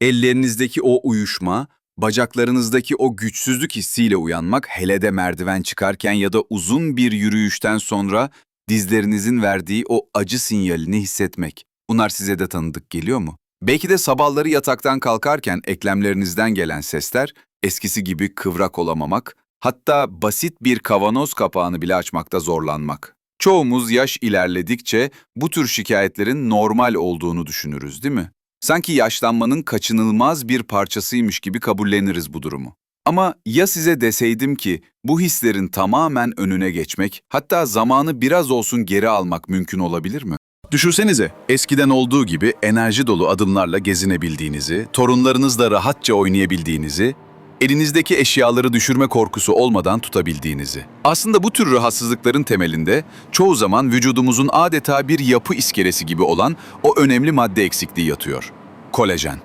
Ellerinizdeki o uyuşma, bacaklarınızdaki o güçsüzlük hissiyle uyanmak, hele de merdiven çıkarken ya da uzun bir yürüyüşten sonra dizlerinizin verdiği o acı sinyalini hissetmek. Bunlar size de tanıdık geliyor mu? Belki de sabahları yataktan kalkarken eklemlerinizden gelen sesler, eskisi gibi kıvrak olamamak, hatta basit bir kavanoz kapağını bile açmakta zorlanmak. Çoğumuz yaş ilerledikçe bu tür şikayetlerin normal olduğunu düşünürüz, değil mi? Sanki yaşlanmanın kaçınılmaz bir parçasıymış gibi kabulleniriz bu durumu. Ama ya size deseydim ki bu hislerin tamamen önüne geçmek, hatta zamanı biraz olsun geri almak mümkün olabilir mi? Düşünsenize, eskiden olduğu gibi enerji dolu adımlarla gezinebildiğinizi, torunlarınızla rahatça oynayabildiğinizi, elinizdeki eşyaları düşürme korkusu olmadan tutabildiğinizi. Aslında bu tür rahatsızlıkların temelinde çoğu zaman vücudumuzun adeta bir yapı iskelesi gibi olan o önemli madde eksikliği yatıyor. Kolajen.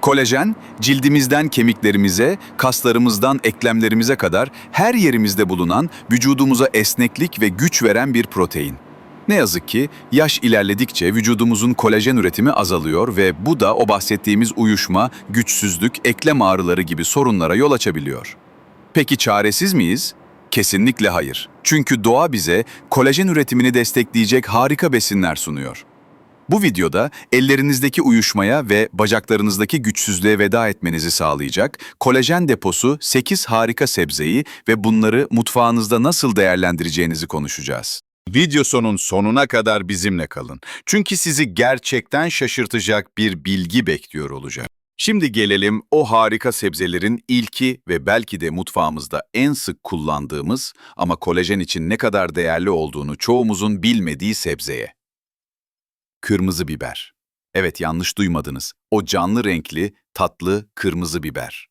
Kolajen, cildimizden kemiklerimize, kaslarımızdan eklemlerimize kadar her yerimizde bulunan vücudumuza esneklik ve güç veren bir protein. Ne yazık ki yaş ilerledikçe vücudumuzun kolajen üretimi azalıyor ve bu da o bahsettiğimiz uyuşma, güçsüzlük, eklem ağrıları gibi sorunlara yol açabiliyor. Peki çaresiz miyiz? Kesinlikle hayır. Çünkü doğa bize kolajen üretimini destekleyecek harika besinler sunuyor. Bu videoda ellerinizdeki uyuşmaya ve bacaklarınızdaki güçsüzlüğe veda etmenizi sağlayacak kolajen deposu 8 harika sebzeyi ve bunları mutfağınızda nasıl değerlendireceğinizi konuşacağız. Video sonun sonuna kadar bizimle kalın. Çünkü sizi gerçekten şaşırtacak bir bilgi bekliyor olacak. Şimdi gelelim o harika sebzelerin ilki ve belki de mutfağımızda en sık kullandığımız ama kolajen için ne kadar değerli olduğunu çoğumuzun bilmediği sebzeye. Kırmızı biber. Evet yanlış duymadınız. O canlı renkli, tatlı kırmızı biber.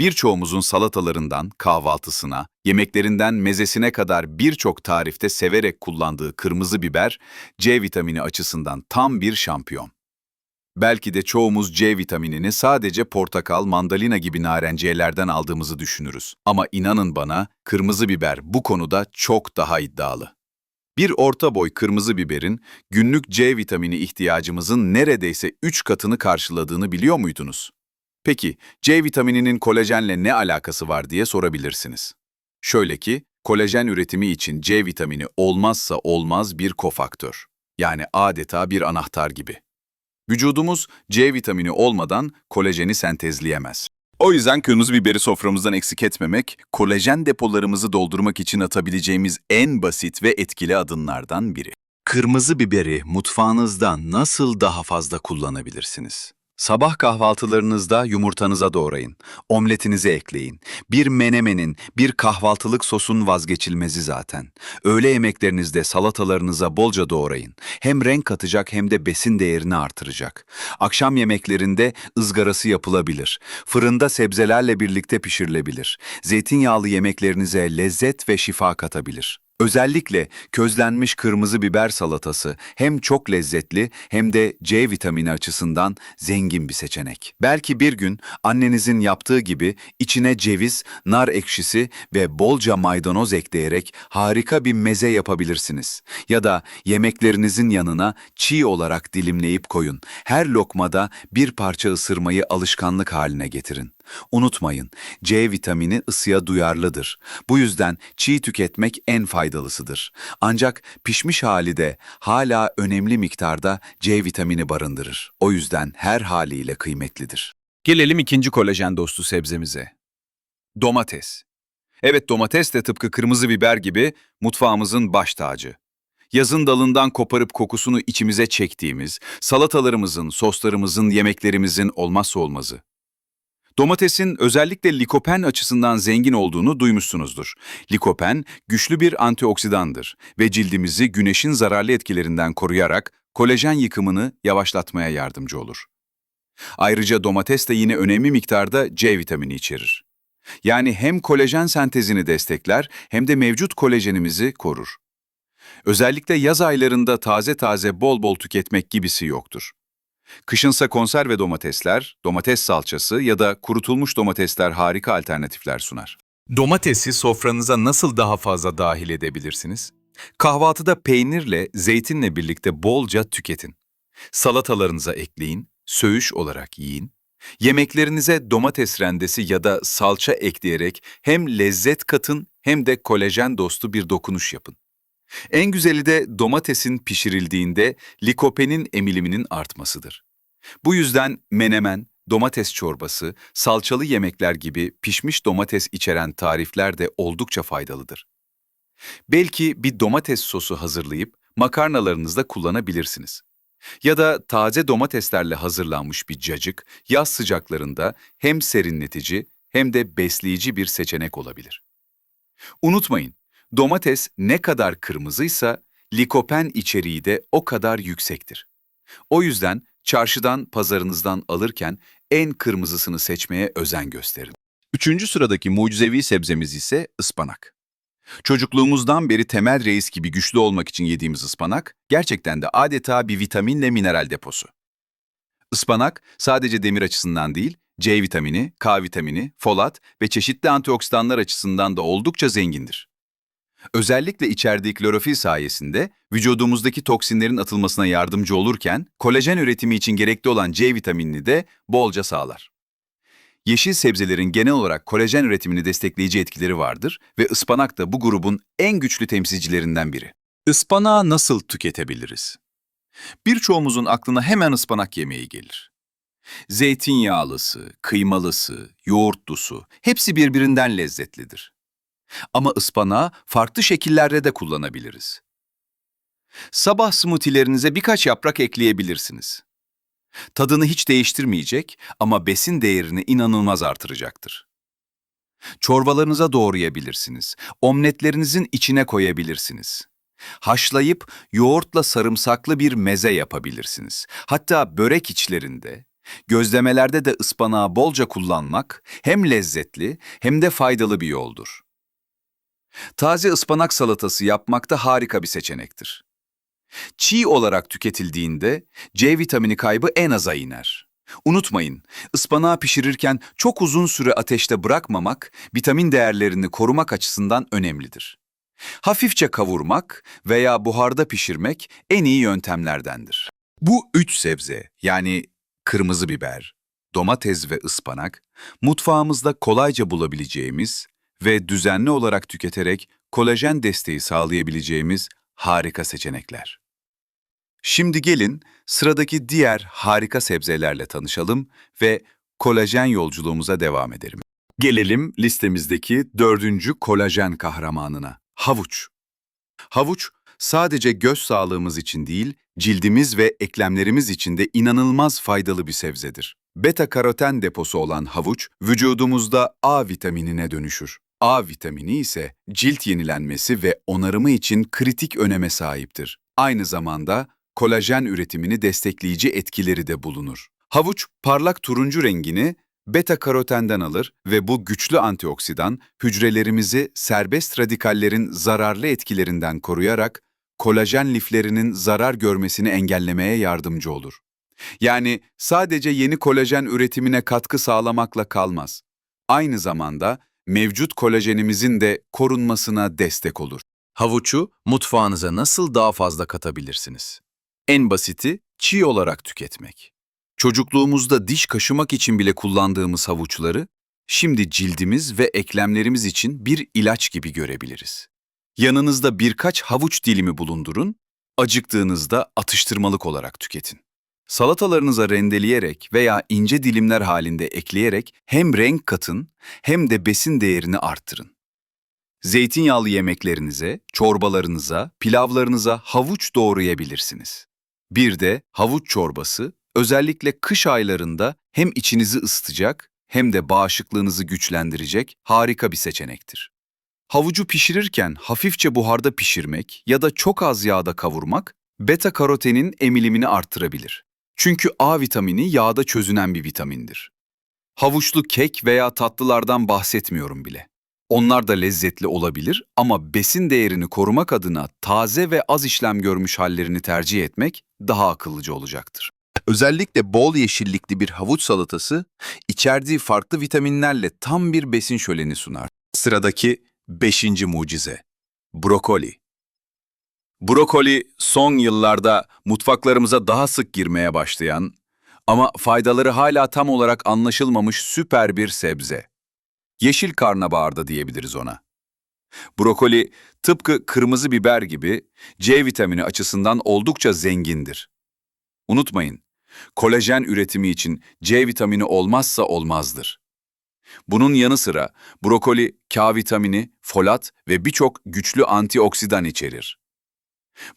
Birçoğumuzun salatalarından kahvaltısına, yemeklerinden mezesine kadar birçok tarifte severek kullandığı kırmızı biber, C vitamini açısından tam bir şampiyon. Belki de çoğumuz C vitaminini sadece portakal, mandalina gibi narenciyelerden aldığımızı düşünürüz. Ama inanın bana, kırmızı biber bu konuda çok daha iddialı. Bir orta boy kırmızı biberin günlük C vitamini ihtiyacımızın neredeyse 3 katını karşıladığını biliyor muydunuz? Peki, C vitamininin kolajenle ne alakası var diye sorabilirsiniz. Şöyle ki, kolajen üretimi için C vitamini olmazsa olmaz bir kofaktör. Yani adeta bir anahtar gibi. Vücudumuz C vitamini olmadan kolajeni sentezleyemez. O yüzden kırmızı biberi soframızdan eksik etmemek, kolajen depolarımızı doldurmak için atabileceğimiz en basit ve etkili adımlardan biri. Kırmızı biberi mutfağınızda nasıl daha fazla kullanabilirsiniz? Sabah kahvaltılarınızda yumurtanıza doğrayın, omletinize ekleyin. Bir menemenin, bir kahvaltılık sosun vazgeçilmezi zaten. Öğle yemeklerinizde salatalarınıza bolca doğrayın. Hem renk katacak hem de besin değerini artıracak. Akşam yemeklerinde ızgarası yapılabilir. Fırında sebzelerle birlikte pişirilebilir. Zeytinyağlı yemeklerinize lezzet ve şifa katabilir. Özellikle közlenmiş kırmızı biber salatası hem çok lezzetli hem de C vitamini açısından zengin bir seçenek. Belki bir gün annenizin yaptığı gibi içine ceviz, nar ekşisi ve bolca maydanoz ekleyerek harika bir meze yapabilirsiniz. Ya da yemeklerinizin yanına çiğ olarak dilimleyip koyun. Her lokmada bir parça ısırmayı alışkanlık haline getirin. Unutmayın, C vitamini ısıya duyarlıdır. Bu yüzden çiğ tüketmek en faydalısıdır. Ancak pişmiş hali de hala önemli miktarda C vitamini barındırır. O yüzden her haliyle kıymetlidir. Gelelim ikinci kolajen dostu sebzemize. Domates. Evet domates de tıpkı kırmızı biber gibi mutfağımızın baş tacı. Yazın dalından koparıp kokusunu içimize çektiğimiz, salatalarımızın, soslarımızın, yemeklerimizin olmazsa olmazı. Domatesin özellikle likopen açısından zengin olduğunu duymuşsunuzdur. Likopen güçlü bir antioksidandır ve cildimizi güneşin zararlı etkilerinden koruyarak kolajen yıkımını yavaşlatmaya yardımcı olur. Ayrıca domates de yine önemli miktarda C vitamini içerir. Yani hem kolajen sentezini destekler hem de mevcut kolajenimizi korur. Özellikle yaz aylarında taze taze bol bol tüketmek gibisi yoktur. Kışınsa konserve domatesler, domates salçası ya da kurutulmuş domatesler harika alternatifler sunar. Domatesi sofranıza nasıl daha fazla dahil edebilirsiniz? Kahvaltıda peynirle, zeytinle birlikte bolca tüketin. Salatalarınıza ekleyin, söğüş olarak yiyin. Yemeklerinize domates rendesi ya da salça ekleyerek hem lezzet katın hem de kolajen dostu bir dokunuş yapın. En güzeli de domatesin pişirildiğinde likopenin emiliminin artmasıdır. Bu yüzden menemen, domates çorbası, salçalı yemekler gibi pişmiş domates içeren tarifler de oldukça faydalıdır. Belki bir domates sosu hazırlayıp makarnalarınızda kullanabilirsiniz. Ya da taze domateslerle hazırlanmış bir cacık yaz sıcaklarında hem serinletici hem de besleyici bir seçenek olabilir. Unutmayın, domates ne kadar kırmızıysa likopen içeriği de o kadar yüksektir. O yüzden çarşıdan, pazarınızdan alırken en kırmızısını seçmeye özen gösterin. Üçüncü sıradaki mucizevi sebzemiz ise ıspanak. Çocukluğumuzdan beri temel reis gibi güçlü olmak için yediğimiz ıspanak, gerçekten de adeta bir vitaminle mineral deposu. Ispanak sadece demir açısından değil, C vitamini, K vitamini, folat ve çeşitli antioksidanlar açısından da oldukça zengindir. Özellikle içerdiği klorofil sayesinde vücudumuzdaki toksinlerin atılmasına yardımcı olurken kolajen üretimi için gerekli olan C vitaminini de bolca sağlar. Yeşil sebzelerin genel olarak kolajen üretimini destekleyici etkileri vardır ve ıspanak da bu grubun en güçlü temsilcilerinden biri. Ispanağı nasıl tüketebiliriz? Birçoğumuzun aklına hemen ıspanak yemeği gelir. Zeytinyağlısı, kıymalısı, yoğurtlusu hepsi birbirinden lezzetlidir. Ama ıspanağı farklı şekillerde de kullanabiliriz. Sabah smoothie'lerinize birkaç yaprak ekleyebilirsiniz. Tadını hiç değiştirmeyecek ama besin değerini inanılmaz artıracaktır. Çorbalarınıza doğrayabilirsiniz. Omletlerinizin içine koyabilirsiniz. Haşlayıp yoğurtla sarımsaklı bir meze yapabilirsiniz. Hatta börek içlerinde, gözlemelerde de ıspanağı bolca kullanmak hem lezzetli hem de faydalı bir yoldur. Taze ıspanak salatası yapmak da harika bir seçenektir. Çiğ olarak tüketildiğinde C vitamini kaybı en aza iner. Unutmayın, ıspanağı pişirirken çok uzun süre ateşte bırakmamak, vitamin değerlerini korumak açısından önemlidir. Hafifçe kavurmak veya buharda pişirmek en iyi yöntemlerdendir. Bu üç sebze, yani kırmızı biber, domates ve ıspanak, mutfağımızda kolayca bulabileceğimiz ve düzenli olarak tüketerek kolajen desteği sağlayabileceğimiz harika seçenekler. Şimdi gelin sıradaki diğer harika sebzelerle tanışalım ve kolajen yolculuğumuza devam edelim. Gelelim listemizdeki dördüncü kolajen kahramanına, havuç. Havuç sadece göz sağlığımız için değil, cildimiz ve eklemlerimiz için de inanılmaz faydalı bir sebzedir. Beta karoten deposu olan havuç, vücudumuzda A vitaminine dönüşür. A vitamini ise cilt yenilenmesi ve onarımı için kritik öneme sahiptir. Aynı zamanda kolajen üretimini destekleyici etkileri de bulunur. Havuç parlak turuncu rengini beta karotenden alır ve bu güçlü antioksidan hücrelerimizi serbest radikallerin zararlı etkilerinden koruyarak kolajen liflerinin zarar görmesini engellemeye yardımcı olur. Yani sadece yeni kolajen üretimine katkı sağlamakla kalmaz. Aynı zamanda mevcut kolajenimizin de korunmasına destek olur. Havuçu mutfağınıza nasıl daha fazla katabilirsiniz? En basiti çiğ olarak tüketmek. Çocukluğumuzda diş kaşımak için bile kullandığımız havuçları şimdi cildimiz ve eklemlerimiz için bir ilaç gibi görebiliriz. Yanınızda birkaç havuç dilimi bulundurun, acıktığınızda atıştırmalık olarak tüketin. Salatalarınıza rendeleyerek veya ince dilimler halinde ekleyerek hem renk katın hem de besin değerini arttırın. Zeytinyağlı yemeklerinize, çorbalarınıza, pilavlarınıza havuç doğrayabilirsiniz. Bir de havuç çorbası özellikle kış aylarında hem içinizi ısıtacak hem de bağışıklığınızı güçlendirecek harika bir seçenektir. Havucu pişirirken hafifçe buharda pişirmek ya da çok az yağda kavurmak beta karotenin emilimini arttırabilir. Çünkü A vitamini yağda çözünen bir vitamindir. Havuçlu kek veya tatlılardan bahsetmiyorum bile. Onlar da lezzetli olabilir ama besin değerini korumak adına taze ve az işlem görmüş hallerini tercih etmek daha akıllıca olacaktır. Özellikle bol yeşillikli bir havuç salatası içerdiği farklı vitaminlerle tam bir besin şöleni sunar. Sıradaki beşinci mucize. Brokoli. Brokoli son yıllarda mutfaklarımıza daha sık girmeye başlayan Ama faydaları hala tam olarak anlaşılmamış süper bir sebze. Yeşil karnabahar da diyebiliriz ona. Brokoli tıpkı kırmızı biber gibi C vitamini açısından oldukça zengindir. Unutmayın, kolajen üretimi için C vitamini olmazsa olmazdır. Bunun yanı sıra brokoli K vitamini, folat ve birçok güçlü antioksidan içerir.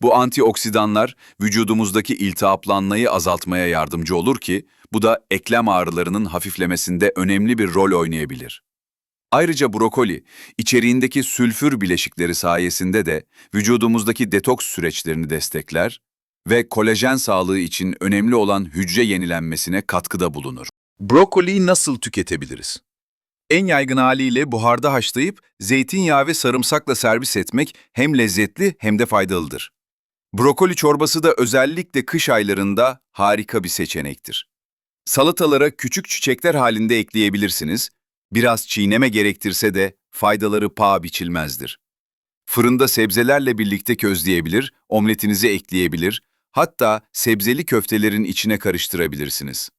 Bu antioksidanlar vücudumuzdaki iltihaplanmayı azaltmaya yardımcı olur ki bu da eklem ağrılarının hafiflemesinde önemli bir rol oynayabilir. Ayrıca brokoli, içeriğindeki sülfür bileşikleri sayesinde de vücudumuzdaki detoks süreçlerini destekler ve kolajen sağlığı için önemli olan hücre yenilenmesine katkıda bulunur. Brokoliyi nasıl tüketebiliriz? En yaygın haliyle buharda haşlayıp zeytinyağı ve sarımsakla servis etmek hem lezzetli hem de faydalıdır. Brokoli çorbası da özellikle kış aylarında harika bir seçenektir. Salatalara küçük çiçekler halinde ekleyebilirsiniz. Biraz çiğneme gerektirse de faydaları paha biçilmezdir. Fırında sebzelerle birlikte közleyebilir, omletinize ekleyebilir, hatta sebzeli köftelerin içine karıştırabilirsiniz.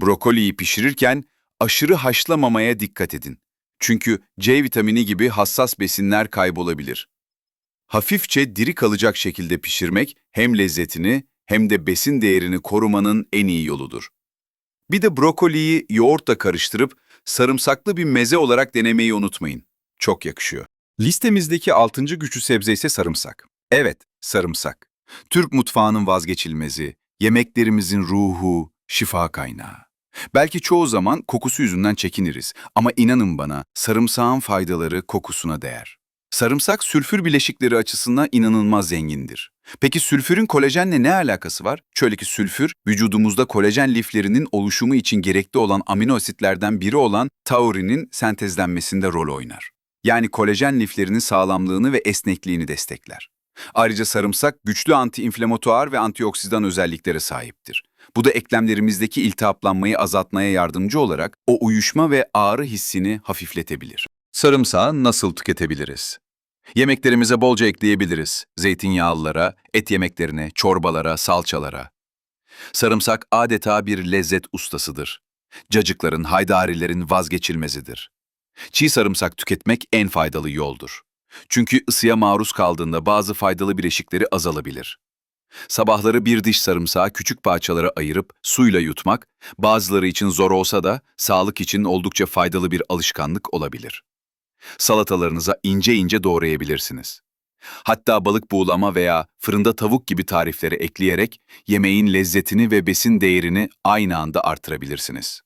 Brokoliyi pişirirken aşırı haşlamamaya dikkat edin. Çünkü C vitamini gibi hassas besinler kaybolabilir. Hafifçe diri kalacak şekilde pişirmek hem lezzetini hem de besin değerini korumanın en iyi yoludur. Bir de brokoliyi yoğurtla karıştırıp sarımsaklı bir meze olarak denemeyi unutmayın. Çok yakışıyor. Listemizdeki altıncı güçlü sebze ise sarımsak. Evet, sarımsak. Türk mutfağının vazgeçilmezi, yemeklerimizin ruhu, şifa kaynağı. Belki çoğu zaman kokusu yüzünden çekiniriz ama inanın bana sarımsağın faydaları kokusuna değer. Sarımsak sülfür bileşikleri açısından inanılmaz zengindir. Peki sülfürün kolajenle ne alakası var? Şöyle ki sülfür, vücudumuzda kolajen liflerinin oluşumu için gerekli olan amino asitlerden biri olan taurinin sentezlenmesinde rol oynar. Yani kolajen liflerinin sağlamlığını ve esnekliğini destekler. Ayrıca sarımsak güçlü antiinflamatuar ve antioksidan özelliklere sahiptir. Bu da eklemlerimizdeki iltihaplanmayı azaltmaya yardımcı olarak o uyuşma ve ağrı hissini hafifletebilir. Sarımsağı nasıl tüketebiliriz? Yemeklerimize bolca ekleyebiliriz. Zeytinyağlılara, et yemeklerine, çorbalara, salçalara. Sarımsak adeta bir lezzet ustasıdır. Cacıkların, haydarilerin vazgeçilmezidir. Çiğ sarımsak tüketmek en faydalı yoldur. Çünkü ısıya maruz kaldığında bazı faydalı bileşikleri azalabilir. Sabahları bir diş sarımsağı küçük parçalara ayırıp suyla yutmak, bazıları için zor olsa da sağlık için oldukça faydalı bir alışkanlık olabilir. Salatalarınıza ince ince doğrayabilirsiniz. Hatta balık buğulama veya fırında tavuk gibi tarifleri ekleyerek yemeğin lezzetini ve besin değerini aynı anda artırabilirsiniz.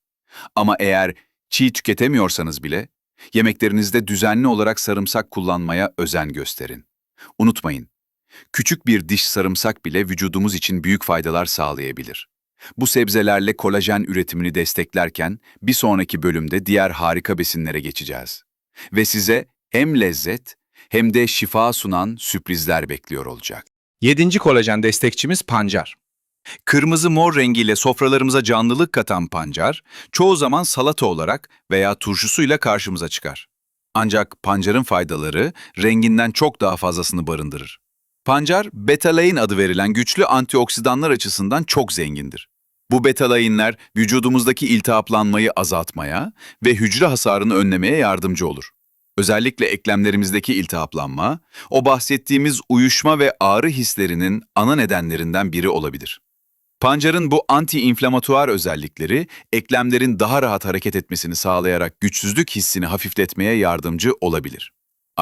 Ama eğer çiğ tüketemiyorsanız bile, yemeklerinizde düzenli olarak sarımsak kullanmaya özen gösterin. Unutmayın, küçük bir diş sarımsak bile vücudumuz için büyük faydalar sağlayabilir. Bu sebzelerle kolajen üretimini desteklerken bir sonraki bölümde diğer harika besinlere geçeceğiz. Ve size hem lezzet hem de şifa sunan sürprizler bekliyor olacak. Yedinci kolajen destekçimiz pancar. Kırmızı mor rengiyle sofralarımıza canlılık katan pancar, çoğu zaman salata olarak veya turşusuyla karşımıza çıkar. Ancak pancarın faydaları renginden çok daha fazlasını barındırır. Pancar, betalain adı verilen güçlü antioksidanlar açısından çok zengindir. Bu betalainler vücudumuzdaki iltihaplanmayı azaltmaya ve hücre hasarını önlemeye yardımcı olur. Özellikle eklemlerimizdeki iltihaplanma, o bahsettiğimiz uyuşma ve ağrı hislerinin ana nedenlerinden biri olabilir. Pancarın bu anti-inflamatuar özellikleri eklemlerin daha rahat hareket etmesini sağlayarak güçsüzlük hissini hafifletmeye yardımcı olabilir.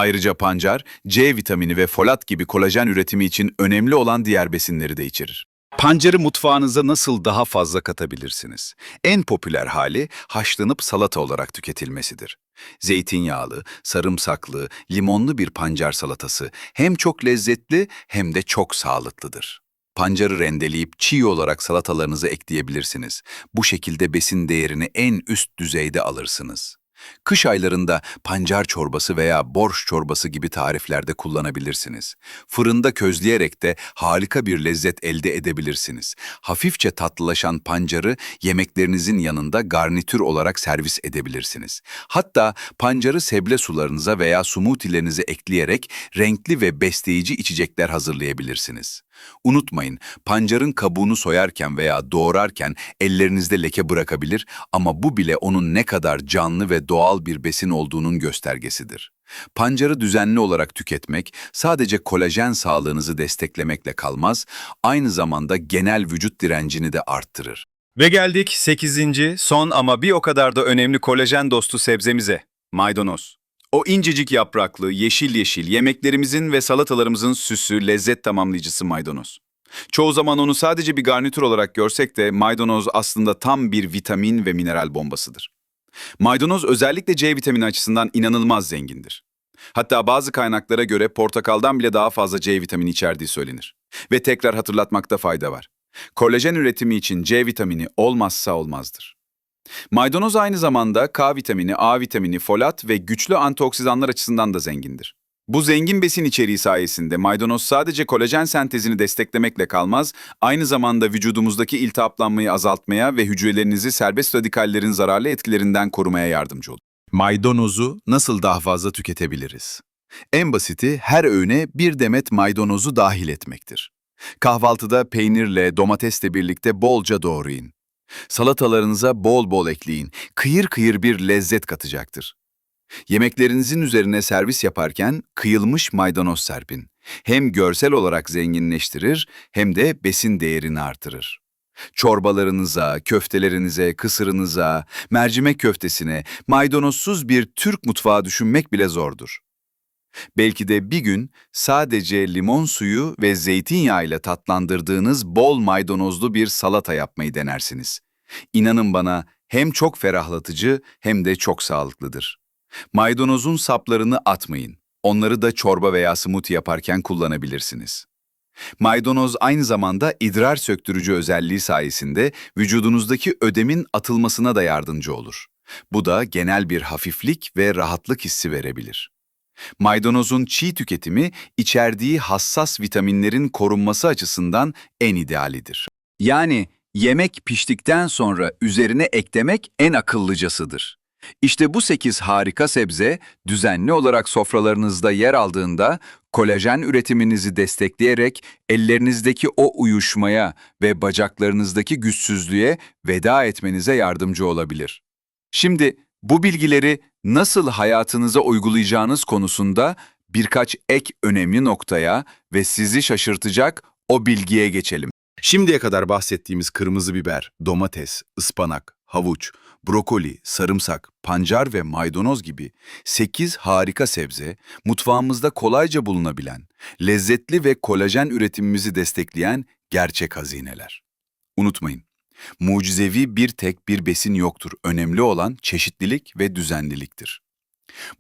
Ayrıca pancar, C vitamini ve folat gibi kolajen üretimi için önemli olan diğer besinleri de içerir. Pancarı mutfağınıza nasıl daha fazla katabilirsiniz? En popüler hali haşlanıp salata olarak tüketilmesidir. Zeytinyağlı, sarımsaklı, limonlu bir pancar salatası hem çok lezzetli hem de çok sağlıklıdır. Pancarı rendeleyip çiğ olarak salatalarınıza ekleyebilirsiniz. Bu şekilde besin değerini en üst düzeyde alırsınız. Kış aylarında pancar çorbası veya borş çorbası gibi tariflerde kullanabilirsiniz. Fırında közleyerek de harika bir lezzet elde edebilirsiniz. Hafifçe tatlılaşan pancarı yemeklerinizin yanında garnitür olarak servis edebilirsiniz. Hatta pancarı seble sularınıza veya smoothie'lerinize ekleyerek renkli ve besleyici içecekler hazırlayabilirsiniz. Unutmayın, pancarın kabuğunu soyarken veya doğrarken ellerinizde leke bırakabilir ama bu bile onun ne kadar canlı ve doğal bir besin olduğunun göstergesidir. Pancarı düzenli olarak tüketmek sadece kolajen sağlığınızı desteklemekle kalmaz, aynı zamanda genel vücut direncini de arttırır. Ve geldik 8. son ama bir o kadar da önemli kolajen dostu sebzemize, maydanoz. O incecik yapraklı, yeşil yeşil yemeklerimizin ve salatalarımızın süsü, lezzet tamamlayıcısı maydanoz. Çoğu zaman onu sadece bir garnitür olarak görsek de maydanoz aslında tam bir vitamin ve mineral bombasıdır. Maydanoz özellikle C vitamini açısından inanılmaz zengindir. Hatta bazı kaynaklara göre portakaldan bile daha fazla C vitamini içerdiği söylenir. Ve tekrar hatırlatmakta fayda var. Kolajen üretimi için C vitamini olmazsa olmazdır. Maydanoz aynı zamanda K vitamini, A vitamini, folat ve güçlü antioksidanlar açısından da zengindir. Bu zengin besin içeriği sayesinde maydanoz sadece kolajen sentezini desteklemekle kalmaz, aynı zamanda vücudumuzdaki iltihaplanmayı azaltmaya ve hücrelerinizi serbest radikallerin zararlı etkilerinden korumaya yardımcı olur. Maydanozu nasıl daha fazla tüketebiliriz? En basiti her öğüne bir demet maydanozu dahil etmektir. Kahvaltıda peynirle, domatesle birlikte bolca doğrayın. Salatalarınıza bol bol ekleyin. Kıyır kıyır bir lezzet katacaktır. Yemeklerinizin üzerine servis yaparken kıyılmış maydanoz serpin. Hem görsel olarak zenginleştirir hem de besin değerini artırır. Çorbalarınıza, köftelerinize, kısırınıza, mercimek köftesine maydanozsuz bir Türk mutfağı düşünmek bile zordur. Belki de bir gün sadece limon suyu ve zeytinyağı ile tatlandırdığınız bol maydanozlu bir salata yapmayı denersiniz. İnanın bana hem çok ferahlatıcı hem de çok sağlıklıdır. Maydanozun saplarını atmayın. Onları da çorba veya smoothie yaparken kullanabilirsiniz. Maydanoz aynı zamanda idrar söktürücü özelliği sayesinde vücudunuzdaki ödemin atılmasına da yardımcı olur. Bu da genel bir hafiflik ve rahatlık hissi verebilir. Maydanozun çiğ tüketimi içerdiği hassas vitaminlerin korunması açısından en idealidir. Yani yemek piştikten sonra üzerine eklemek en akıllıcasıdır. İşte bu 8 harika sebze düzenli olarak sofralarınızda yer aldığında kolajen üretiminizi destekleyerek ellerinizdeki o uyuşmaya ve bacaklarınızdaki güçsüzlüğe veda etmenize yardımcı olabilir. Şimdi bu bilgileri nasıl hayatınıza uygulayacağınız konusunda birkaç ek önemli noktaya ve sizi şaşırtacak o bilgiye geçelim. Şimdiye kadar bahsettiğimiz kırmızı biber, domates, ıspanak, havuç, brokoli, sarımsak, pancar ve maydanoz gibi 8 harika sebze, mutfağımızda kolayca bulunabilen, lezzetli ve kolajen üretimimizi destekleyen gerçek hazineler. Unutmayın, mucizevi bir tek bir besin yoktur. Önemli olan çeşitlilik ve düzenliliktir.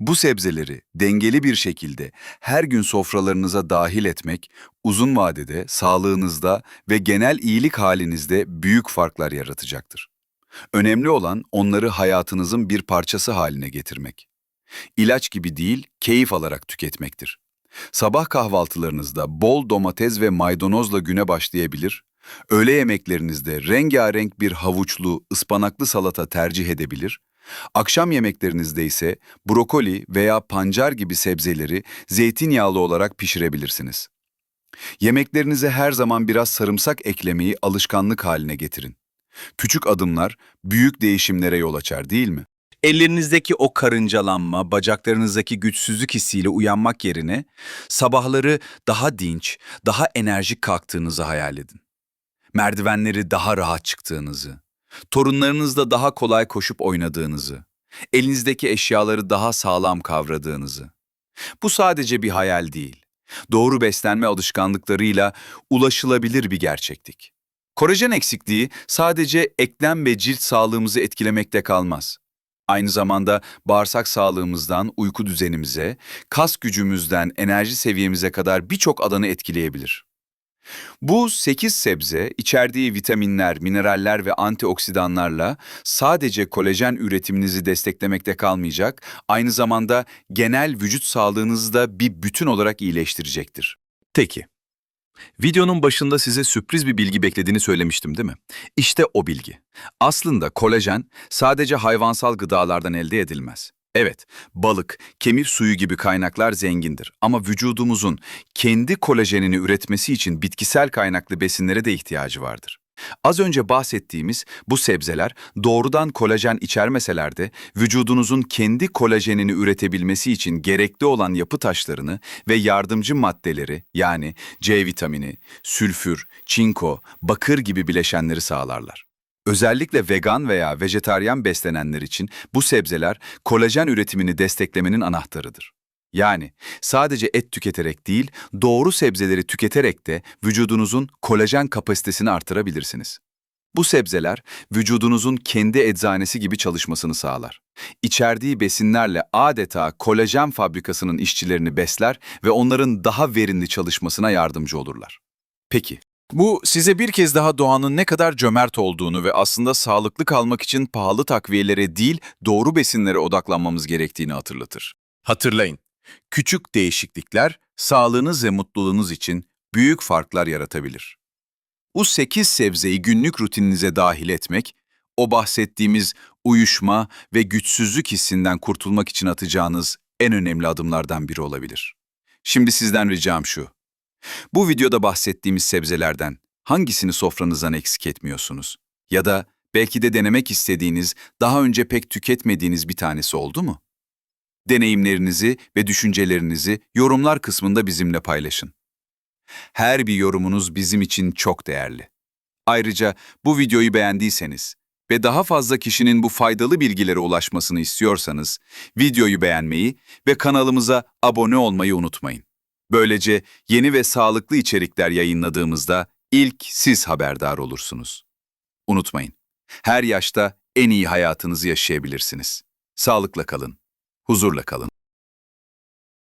Bu sebzeleri dengeli bir şekilde her gün sofralarınıza dahil etmek, uzun vadede sağlığınızda ve genel iyilik halinizde büyük farklar yaratacaktır. Önemli olan onları hayatınızın bir parçası haline getirmek. İlaç gibi değil, keyif alarak tüketmektir. Sabah kahvaltılarınızda bol domates ve maydanozla güne başlayabilir, öğle yemeklerinizde rengarenk bir havuçlu, ıspanaklı salata tercih edebilir, akşam yemeklerinizde ise brokoli veya pancar gibi sebzeleri zeytinyağlı olarak pişirebilirsiniz. Yemeklerinize her zaman biraz sarımsak eklemeyi alışkanlık haline getirin. Küçük adımlar büyük değişimlere yol açar değil mi? Ellerinizdeki o karıncalanma, bacaklarınızdaki güçsüzlük hissiyle uyanmak yerine sabahları daha dinç, daha enerjik kalktığınızı hayal edin. Merdivenleri daha rahat çıktığınızı, torunlarınızla daha kolay koşup oynadığınızı, elinizdeki eşyaları daha sağlam kavradığınızı. Bu sadece bir hayal değil. Doğru beslenme alışkanlıklarıyla ulaşılabilir bir gerçeklik. Kolajen eksikliği sadece eklem ve cilt sağlığımızı etkilemekte kalmaz. Aynı zamanda bağırsak sağlığımızdan uyku düzenimize, kas gücümüzden enerji seviyemize kadar birçok alanı etkileyebilir. Bu 8 sebze içerdiği vitaminler, mineraller ve antioksidanlarla sadece kolajen üretiminizi desteklemekte kalmayacak, aynı zamanda genel vücut sağlığınızı da bir bütün olarak iyileştirecektir. Peki. Videonun başında size sürpriz bir bilgi beklediğini söylemiştim değil mi? İşte o bilgi. Aslında kolajen sadece hayvansal gıdalardan elde edilmez. Evet, balık, kemir suyu gibi kaynaklar zengindir ama vücudumuzun kendi kolajenini üretmesi için bitkisel kaynaklı besinlere de ihtiyacı vardır. Az önce bahsettiğimiz bu sebzeler doğrudan kolajen içermeseler de vücudunuzun kendi kolajenini üretebilmesi için gerekli olan yapı taşlarını ve yardımcı maddeleri yani C vitamini, sülfür, çinko, bakır gibi bileşenleri sağlarlar. Özellikle vegan veya vejetaryen beslenenler için bu sebzeler kolajen üretimini desteklemenin anahtarıdır. Yani sadece et tüketerek değil, doğru sebzeleri tüketerek de vücudunuzun kolajen kapasitesini artırabilirsiniz. Bu sebzeler vücudunuzun kendi eczanesi gibi çalışmasını sağlar. İçerdiği besinlerle adeta kolajen fabrikasının işçilerini besler ve onların daha verimli çalışmasına yardımcı olurlar. Peki, Bu size bir kez daha doğanın ne kadar cömert olduğunu ve aslında sağlıklı kalmak için pahalı takviyelere değil doğru besinlere odaklanmamız gerektiğini hatırlatır. Hatırlayın, küçük değişiklikler sağlığınız ve mutluluğunuz için büyük farklar yaratabilir. Bu 8 sebzeyi günlük rutininize dahil etmek, o bahsettiğimiz uyuşma ve güçsüzlük hissinden kurtulmak için atacağınız en önemli adımlardan biri olabilir. Şimdi sizden ricam şu. Bu videoda bahsettiğimiz sebzelerden hangisini sofranızdan eksik etmiyorsunuz? Ya da belki de denemek istediğiniz, daha önce pek tüketmediğiniz bir tanesi oldu mu? Deneyimlerinizi ve düşüncelerinizi yorumlar kısmında bizimle paylaşın. Her bir yorumunuz bizim için çok değerli. Ayrıca bu videoyu beğendiyseniz ve daha fazla kişinin bu faydalı bilgilere ulaşmasını istiyorsanız videoyu beğenmeyi ve kanalımıza abone olmayı unutmayın. Böylece yeni ve sağlıklı içerikler yayınladığımızda ilk siz haberdar olursunuz. Unutmayın, her yaşta en iyi hayatınızı yaşayabilirsiniz. Sağlıkla kalın, huzurla kalın.